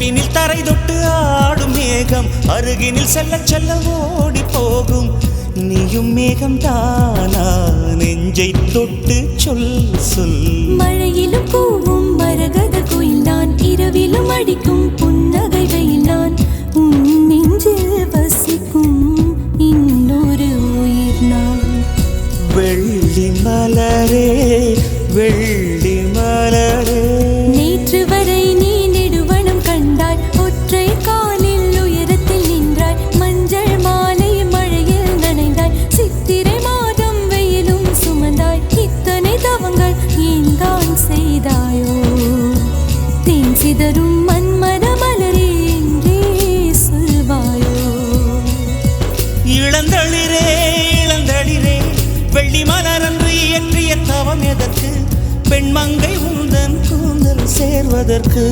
விண்மீனில் தரை தொட்டு ஆடும் மேகம். அருகினில் செல்ல செல்ல ஓடி போகும். நீயும் மேகம் தானா நெஞ்சை தொட்டு சொல் சொல். மழையிலும் பூவும் மரகத குயிலான் இரவிலும் அடிக்கும் புன்னகை வெயிலான். உன் நெஞ்சில் வசிக்கும் இன்னொரு உயிர் நான். வெள்ளி மலர் சிதறும் மன்மர மலரே என்றே சொல்வாயோ இளந்தளிரே இளந்தளிரே வெள்ளி மலரன்று இயற்றிய தவம் எதற்கு? பெண்மங்கை உந்தன் கூந்தல் சேர்வதற்கு.